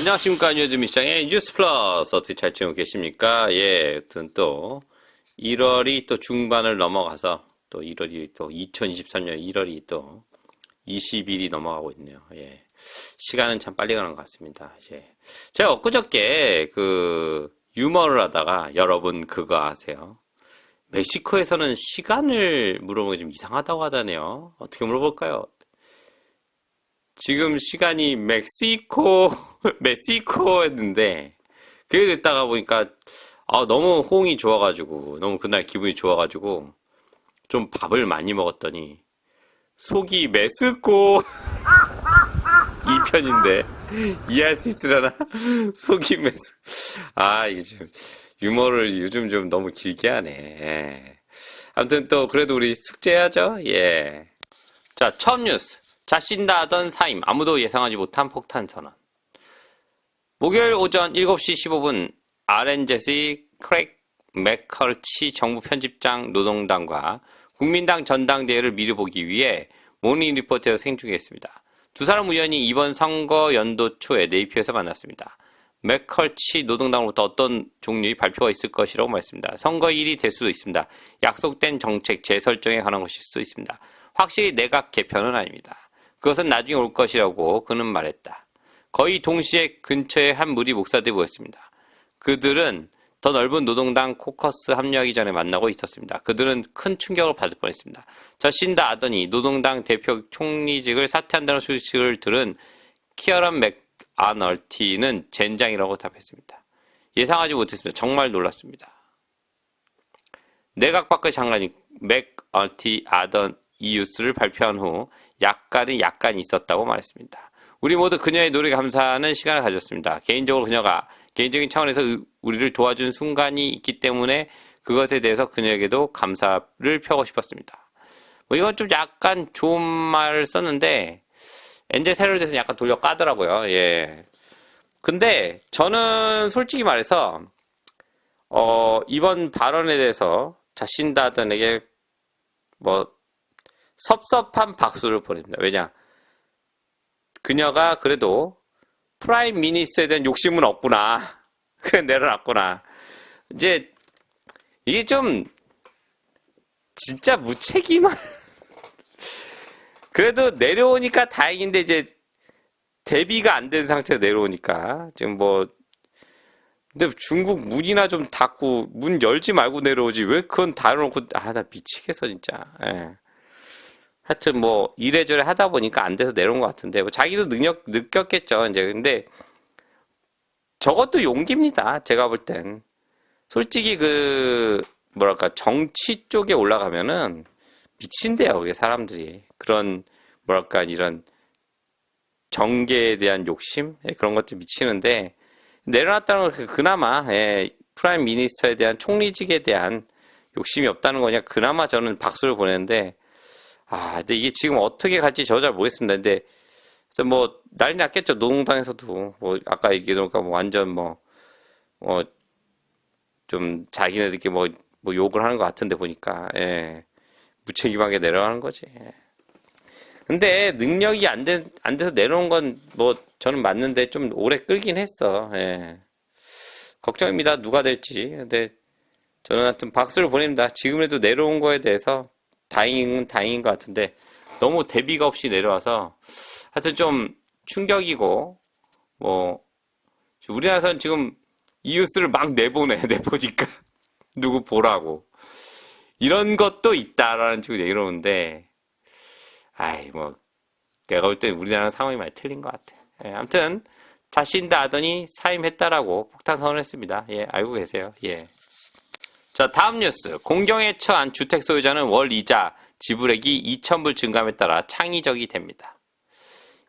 안녕하십니까. 뉴즈미 시장의 뉴스 플러스. 어떻게 잘 지내고 계십니까? 예, 여튼 또 1월이 또 중반을 넘어가서 또 1월이 또 2023년 1월이 또 20일이 넘어가고 있네요. 예. 시간은 참 빨리 가는 것 같습니다. 예. 제가 엊그저께 그 유머를 하다가 여러분 그거 아세요? 멕시코에서는 시간을 물어보는 게 좀 이상하다고 하다네요. 어떻게 물어볼까요? 지금 시간이 멕시코, 멕시코였는데, 그게 됐다가 보니까, 아, 너무 호응이 좋아가지고, 너무 그날 기분이 좋아가지고, 좀 밥을 많이 먹었더니, 속이 메스코, 이 편인데, 이해할 수 있으려나? 속이 메스, 아, 좀, 유머를 요즘 좀 너무 길게 하네. 예. 아무튼 또, 그래도 우리 숙제해야죠? 예. 자, 처음 뉴스. 자신다 하던 사임, 아무도 예상하지 못한 폭탄 선언. 목요일 오전 7시 15분, RN제시 크랙 맥컬치 정부 편집장 노동당과 국민당 전당대회를 미리 보기 위해 모닝 리포트에서 생중계했습니다. 두 사람 우연히 이번 선거 연도 초에 네이피에서 만났습니다. 맥컬치 노동당으로부터 어떤 종류의 발표가 있을 것이라고 말했습니다. 선거일이 될 수도 있습니다. 약속된 정책 재설정에 관한 것일 수도 있습니다. 확실히 내각 개편은 아닙니다. 그것은 나중에 올 것이라고 그는 말했다. 거의 동시에 근처에 한 무리 목사들이 모였습니다. 그들은 더 넓은 노동당 코커스 합류하기 전에 만나고 있었습니다. 그들은 큰 충격을 받을 뻔했습니다. 저 신다 아더니 노동당 대표 총리직을 사퇴한다는 소식을 들은 키어런 맥아널티는 젠장이라고 답했습니다. 예상하지 못했습니다. 정말 놀랐습니다. 내각 밖의 장관이 맥얼티 아던 이유스를 발표한 후 약간의 약간이 있었다고 말했습니다. 우리 모두 그녀의 노력에 감사하는 시간을 가졌습니다. 개인적으로 그녀가 개인적인 차원에서 우리를 도와준 순간이 있기 때문에 그것에 대해서 그녀에게도 감사를 표하고 싶었습니다. 뭐 이건 좀 약간 좋은 말을 썼는데 엔젤 대해서 약간 돌려 까더라고요. 예. 근데 저는 솔직히 말해서 어, 이번 발언에 대해서 자신다던에게 뭐 섭섭한 박수를 보냅니다. 왜냐? 그녀가 그래도 프라임 미니스터에 대한 욕심은 없구나. 그냥 내려놨구나. 이제 이게 좀 진짜 무책임한 그래도 내려오니까 다행인데 이제 대비가 안 된 상태로 내려오니까 지금 뭐 근데 중국 문이나 좀 닫고 문 열지 말고 내려오지 왜 그건 닫아놓고 아 나 미치겠어 진짜. 예. 하여튼 뭐 이래저래 하다 보니까 안 돼서 내려온 것 같은데 뭐 자기도 능력 느꼈겠죠 이제. 근데 저것도 용기입니다 제가 볼 땐. 솔직히 그 뭐랄까 정치 쪽에 올라가면은 미친대요 그게 사람들이. 그런 뭐랄까 이런 정계에 대한 욕심? 예, 그런 것들 미치는데 내려놨다는 건 그나마 예, 프라임 미니스터에 대한 총리직에 대한 욕심이 없다는 거냐 그나마 저는 박수를 보내는데 아, 근데 이게 지금 어떻게 갈지 저 잘 모르겠습니다. 근데, 뭐, 난리 났겠죠. 노동당에서도. 뭐, 아까 얘기해놓으니까 뭐 완전 뭐, 뭐, 좀 자기네들끼리 뭐, 뭐 욕을 하는 것 같은데 보니까, 예. 무책임하게 내려가는 거지. 예. 근데 능력이 안, 돼, 안 돼서 내려온 건 뭐, 저는 맞는데 좀 오래 끌긴 했어. 예. 걱정입니다. 누가 될지. 근데 저는 하여튼 박수를 보냅니다. 지금이라도 내려온 거에 대해서 다행인 다행인 것 같은데 너무 대비가 없이 내려와서 하여튼 좀 충격이고 뭐 우리나라에서는 지금 이웃을 막 내보내 내보니까 누구 보라고 이런 것도 있다라는 식으로 얘기를 오는데 아이 뭐 내가 볼 때 우리나라 상황이 많이 틀린 것 같아. 예, 아무튼 자신다 하더니 사임했다라고 폭탄 선언했습니다. 예, 알고 계세요. 예. 자, 다음 뉴스. 공경에 처한 주택 소유자는 월 이자 지불액이 2,000불 증감에 따라 창의적이 됩니다.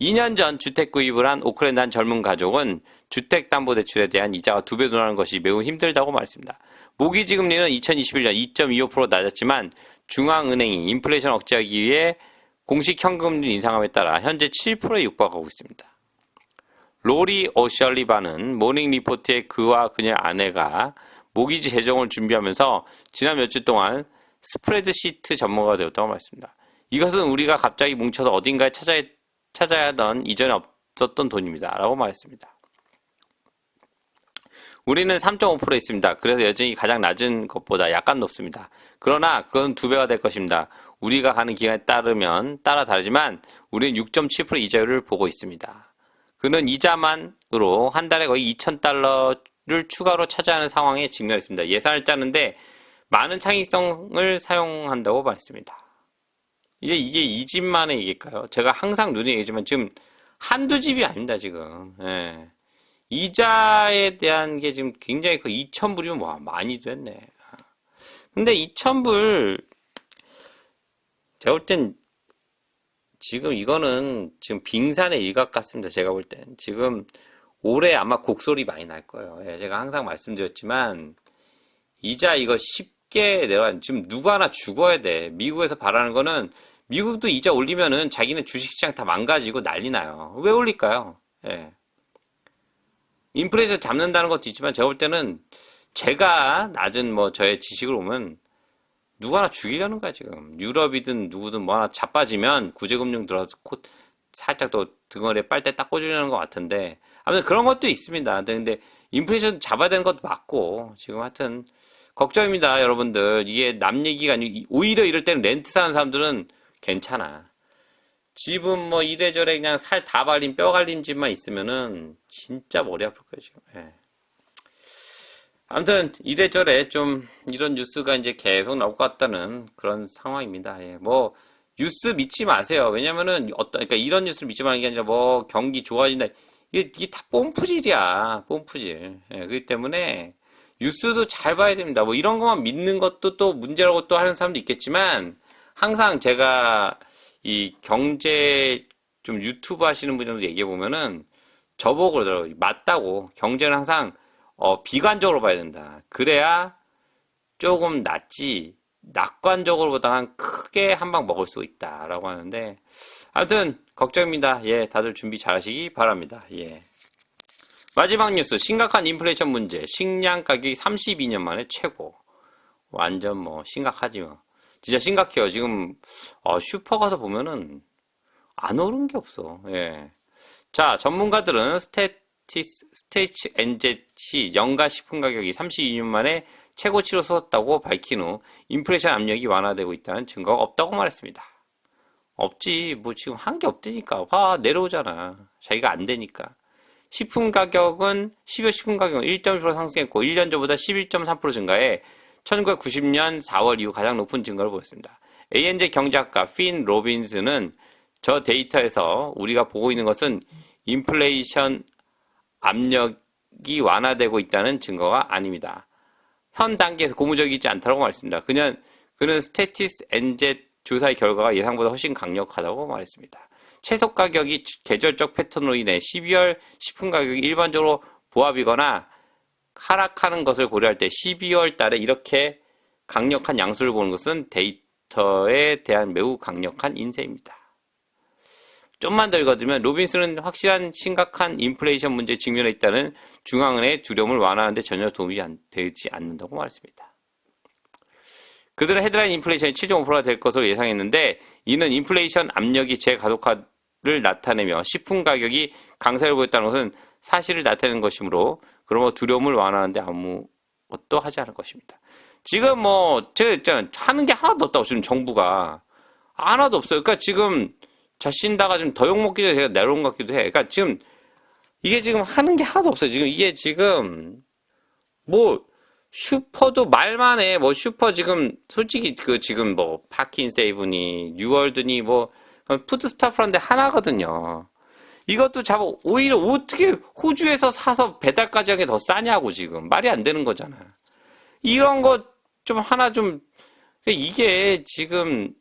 2년 전 주택 구입을 한 오클랜드 한 젊은 가족은 주택담보대출에 대한 이자가 두 배 늘어나는 것이 매우 힘들다고 말했습니다. 모기지 금리는 2021년 2.25% 낮았지만 중앙은행이 인플레이션 억제하기 위해 공식 현금리 인상함에 따라 현재 7%에 육박하고 있습니다. 로리 오셜리바는 모닝 리포트에 그와 그녀의 아내가 모기지 재정을 준비하면서 지난 며칠 동안 스프레드 시트 전문가가 되었다고 말했습니다. 이것은 우리가 갑자기 뭉쳐서 어딘가에 찾아야, 찾아야 하던 이전에 없었던 돈입니다. 라고 말했습니다. 우리는 3.5% 있습니다. 그래서 여전히 가장 낮은 것보다 약간 높습니다. 그러나 그건 두 배가 될 것입니다. 우리가 가는 기간에 따르면 따라 다르지만 우리는 6.7% 이자율을 보고 있습니다. 그는 이자만으로 한 달에 거의 2,000달러 를 추가로 차지하는 상황에 직면했습니다. 예산을 짜는데 많은 창의성을 사용한다고 말했습니다. 이게 이게 이 집만의 얘기일까요? 제가 항상 눈에 얘기지만 지금 한두 집이 아닙니다, 지금. 예. 이자에 대한 게 지금 굉장히 그 2,000불이면 와, 많이 됐네. 근데 2,000불, 제가 볼 땐 지금 이거는 지금 빙산의 일각 같습니다. 제가 볼 땐. 지금 올해 아마 곡소리 많이 날 거예요. 예, 제가 항상 말씀드렸지만, 이자 이거 쉽게 내가 지금 누구 하나 죽어야 돼. 미국에서 바라는 거는 미국도 이자 올리면은 자기네 주식시장 다 망가지고 난리 나요. 왜 올릴까요? 예. 인플레이션 잡는다는 것도 있지만 제가 볼 때는 제가 낮은 뭐 저의 지식을 보면 누구 하나 죽이려는 거야 지금 유럽이든 누구든 뭐 하나 자빠지면 구제금융 들어서 코 살짝 더 등어리에 빨대 닦아주려는 것 같은데 아무튼 그런 것도 있습니다 근데 인플레이션 잡아야 되는 것도 맞고 지금 하여튼 걱정입니다 여러분들 이게 남 얘기가 아니고 오히려 이럴 때는 렌트 사는 사람들은 괜찮아 집은 뭐 이래저래 그냥 살 다 발린 뼈 갈린 집만 있으면은 진짜 머리 아플 거예요 지금. 예. 아무튼 이래저래 좀 이런 뉴스가 이제 계속 나올 것 같다는 그런 상황입니다. 예. 뭐 뉴스 믿지 마세요. 왜냐면은 어떤 그러니까 이런 뉴스 믿지 말는 게 아니라 뭐 경기 좋아진다. 이게, 이게 다 뽐뿌질이야. 뽐뿌질. 예. 그렇기 때문에 뉴스도 잘 봐야 됩니다. 뭐 이런 것만 믿는 것도 또 문제라고 또 하는 사람도 있겠지만 항상 제가 이 경제 좀 유튜브 하시는 분들도 얘기해 보면은 저보고 그러더라고요. 맞다고. 경제는 항상 어, 비관적으로 봐야 된다. 그래야 조금 낫지. 낙관적으로 보다는 크게 한 방 먹을 수 있다라고 하는데 아무튼 걱정입니다. 예, 다들 준비 잘 하시기 바랍니다. 예. 마지막 뉴스 심각한 인플레이션 문제. 식량 가격이 32년 만에 최고. 완전 뭐 심각하지 뭐. 진짜 심각해요. 지금 어, 슈퍼 가서 보면은 안 오른 게 없어. 예. 자, 전문가들은 스테티스, 스테이치 엔젯이 연가 식품 가격이 32년 만에 최고치로 솟았다고 밝힌 후 인플레이션 압력이 완화되고 있다는 증거가 없다고 말했습니다. 없지. 뭐 지금 한 게 없다니까. 봐, 내려오잖아. 자기가 안 되니까. 식품 가격은 12월 식품 가격은 1.1% 상승했고 1년 전보다 11.3% 증가해 1990년 4월 이후 가장 높은 증가를 보였습니다. ANZ 경제학가 핀 로빈스는 저 데이터에서 우리가 보고 있는 것은 인플레이션 압력이 완화되고 있다는 증거가 아닙니다. 현 단계에서 고무적이지 않다고 말했습니다. 그는 그는 스테티스 엔젯 조사의 결과가 예상보다 훨씬 강력하다고 말했습니다. 채소 가격이 계절적 패턴으로 인해 12월 식품 가격이 일반적으로 보합이거나 하락하는 것을 고려할 때 12월 달에 이렇게 강력한 양수를 보는 것은 데이터에 대한 매우 강력한 인쇄입니다. 좀만 더 읽어두면 로빈스는 확실한 심각한 인플레이션 문제에 직면해 있다는 중앙은행의 두려움을 완화하는데 전혀 도움이 안, 되지 않는다고 말했습니다. 그들은 헤드라인 인플레이션이 7.5%가 될 것으로 예상했는데 이는 인플레이션 압력이 재가속화를 나타내며 식품 가격이 강세를 보였다는 것은 사실을 나타내는 것이므로 그러면 두려움을 완화하는데 아무 것도 하지 않을 것입니다. 지금 뭐 제가. 하는 게 하나도 없다고 지금 정부가 하나도 없어요. 그러니까 지금 자신다가 좀더 욕먹기도 해요. 내려온 것 같기도 해. 그러니까 지금 이게 지금 하는 게 하나도 없어요. 지금 이게 지금 뭐 슈퍼도 말만 해. 뭐 슈퍼 지금 솔직히 그 지금 뭐 파킨 세이브니 뉴월드니 뭐 푸드스타프란데 하나거든요. 이것도 잡아 오히려 어떻게 호주에서 사서 배달까지 하는 게더 싸냐고 지금 말이 안 되는 거잖아. 이런 거 좀 하나 좀 이게 지금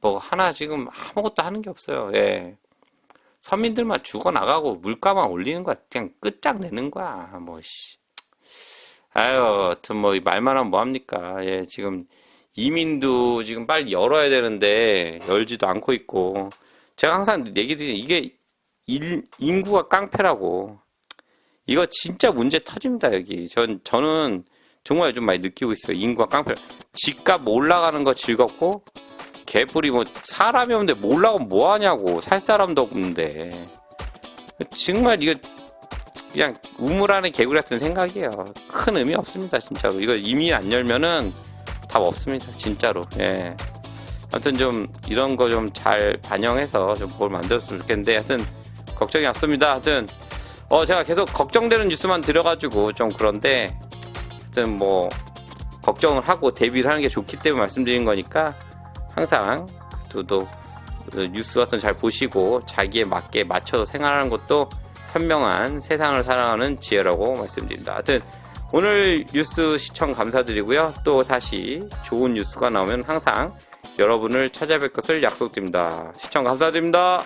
뭐 하나 지금 아무것도 하는 게 없어요. 예. 서민들만 죽어 나가고 물가만 올리는 거야. 그냥 끝장내는 거야. 뭐 씨. 아유, 하여튼 뭐 말만 하면 뭐 합니까? 예, 지금 이민도 지금 빨리 열어야 되는데 열지도 않고 있고 제가 항상 얘기 드리는 이게 일, 인구가 깡패라고. 이거 진짜 문제 터집니다, 여기. 전, 저는 정말 좀 많이 느끼고 있어요. 인구가 깡패. 집값 올라가는 거 즐겁고, 개뿔이 뭐, 사람이 없는데 뭐 올라가면 뭐 하냐고. 살 사람도 없는데. 정말 이거, 그냥 우물안의 개구리 같은 생각이에요. 큰 의미 없습니다, 진짜로. 이거 이미 안 열면은 답 없습니다, 진짜로. 예. 하여튼 좀 이런 거 좀 잘 반영해서 좀 뭘 만들었으면 좋겠는데 하여튼 걱정이 앞섭니다. 하여튼 어 제가 계속 걱정되는 뉴스만 들어가지고 좀 그런데 하여튼 뭐 걱정을 하고 대비를 하는 게 좋기 때문에 말씀드린 거니까 항상 또도 뉴스 같은 거잘 보시고 자기에 맞게 맞춰서 생활하는 것도 현명한 세상을 살아가는 지혜라고 말씀드립니다. 하여튼 오늘 뉴스 시청 감사드리고요. 또 다시 좋은 뉴스가 나오면 항상 여러분을 찾아뵐 것을 약속드립니다. 시청 감사드립니다.